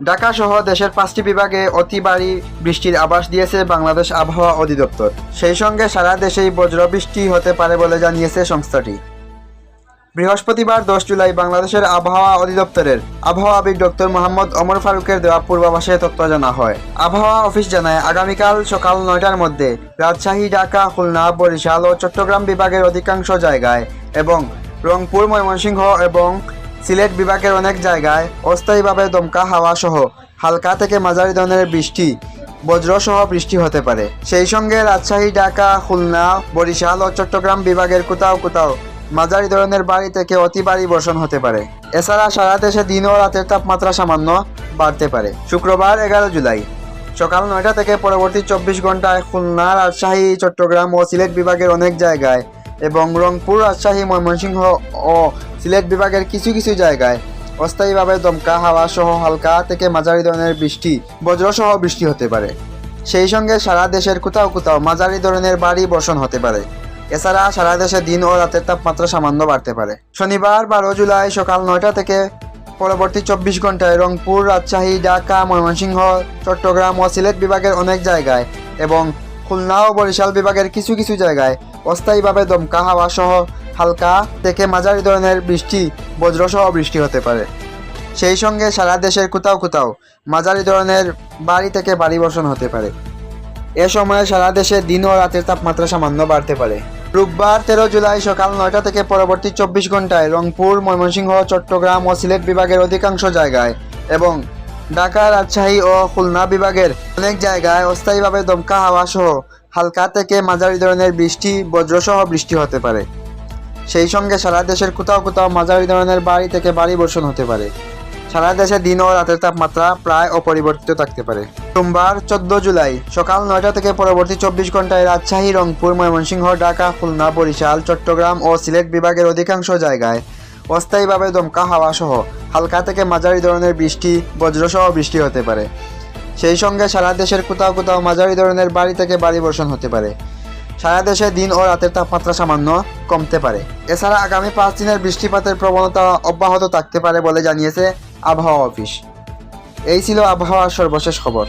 ঢাকা সহ দেশের পাঁচটি বিভাগে অতি ভারী বৃষ্টির আভাস দিয়েছে বাংলাদেশ আবহাওয়া অধিদপ্তর। সেই সঙ্গে সারা দেশেই বজ্রবৃষ্টি হতে পারে বলে জানিয়েছে সংস্থাটি। বৃহস্পতিবার দশ জুলাই বাংলাদেশের আবহাওয়া অধিদপ্তরের আবহাওয়াবিদ ডক্টর মোহাম্মদ অমর ফারুকের দেওয়া পূর্বাভাসে তথ্য জানা হয়। আবহাওয়া অফিস জানায়, আগামীকাল সকাল নয়টার মধ্যে রাজশাহী, ঢাকা, খুলনা, বরিশাল ও চট্টগ্রাম বিভাগের অধিকাংশ জায়গায় এবং রংপুর, ময়মনসিংহ এবং সিলেট বিভাগের অনেক জায়গায় অস্থায়ীভাবে দমকা হাওয়া সহ হালকা থেকে মাঝারি ধরনের বৃষ্টি, বজ্রসহ বৃষ্টি হতে পারে। সেই সঙ্গে রাজশাহী, ঢাকা, খুলনা, বরিশাল ও চট্টগ্রাম বিভাগের কোথাও কোথাও মাঝারি ধরনের বাড়ি থেকে অতি ভারী বর্ষণ হতে পারে। এছাড়া সারা দেশে দিন ও রাতের তাপমাত্রা সামান্য বাড়তে পারে। শুক্রবার এগারো জুলাই। সকাল নয়টা থেকে পরবর্তী চব্বিশ ঘন্টায় খুলনা, রাজশাহী, চট্টগ্রাম ও সিলেট বিভাগের অনেক জায়গায় এবং রংপুর, রাজশাহী, ময়মনসিংহ ও সিলেট বিভাগের কিছু কিছু জায়গায় অস্থায়ীভাবে দমকা হাওয়া সহ হালকা থেকে মাঝারি ধরনের বৃষ্টি, বজ্রসহ বৃষ্টি হতে পারে। সেই সঙ্গে সারা দেশের কোথাও কোথাও মাঝারি ধরনের ভারী বর্ষণ হতে পারে। এছাড়া সারা দেশে দিন ও রাতের তাপমাত্রা সামান্য বাড়তে পারে। শনিবার বারো জুলাই সকাল নয়টা থেকে পরবর্তী চব্বিশ ঘন্টায় রংপুর, রাজশাহী, ঢাকা, ময়মনসিংহ, চট্টগ্রাম ও সিলেট বিভাগের অনেক জায়গায় এবং খুলনা ও বরিশাল বিভাগের কিছু কিছু জায়গায় অস্থায়ীভাবে দমকা হাওয়া সহ হালকা থেকে মাঝারি ধরনের বৃষ্টি, বজ্রসহ বৃষ্টি হতে পারে। সেই সঙ্গে সারা দেশের কোথাও কোথাও মাঝারি ধরনের বাড়ি থেকে বাড়ি বর্ষণ হতে পারে। এ সময় সারা দেশে দিন ও রাতের তাপমাত্রা সামান্য বাড়তে পারে। রোববার তেরো জুলাই সকাল নয়টা থেকে পরবর্তী চব্বিশ ঘন্টায় রংপুর, ময়মনসিংহ, চট্টগ্রাম ও সিলেট বিভাগের অধিকাংশ জায়গায় এবং ঢাকা রাজশাহী ও খুলনা বিভাগের অনেক জায়গায় অস্থায়ীভাবে দমকা হাওয়া সহ হালকা থেকে মাঝারি ধরনের বৃষ্টি, বজ্রসহ বৃষ্টি হতে পারে। সেই সঙ্গে সারা দেশের কোথাও কোথাও মাঝারি ধরনের বাড়ি থেকে বাড়ি বর্ষণ হতে পারে। সারা দেশে দিন ও রাতের তাপমাত্রা প্রায় অপরিবর্তিত থাকতে পারে। সোমবার, চোদ্দ জুলাই, সকাল নয়টা থেকে পরবর্তী চব্বিশ ঘন্টায় রাজশাহী, রংপুর, ময়মনসিংহ, ঢাকা, খুলনা, বরিশাল, চট্টগ্রাম ও সিলেট বিভাগের অধিকাংশ জায়গায় অস্থায়ীভাবে দমকা হাওয়া সহ হালকা থেকে মাঝারি ধরনের বৃষ্টি, বজ্রসহ বৃষ্টি হতে পারে। সেই সঙ্গে সারা দেশের কোথাও কোথাও মাঝারি ধরনের বাড়ি থেকে বাড়ি বর্ষণ হতে পারে। সারা দেশে দিন ও রাতের তাপমাত্রা সামান্য কমতে পারে। এছাড়া আগামী পাঁচ দিনের বৃষ্টিপাতের প্রবণতা অব্যাহত থাকতে পারে বলে জানিয়েছে আবহাওয়া অফিস। এই ছিল আবহাওয়ার সর্বশেষ খবর।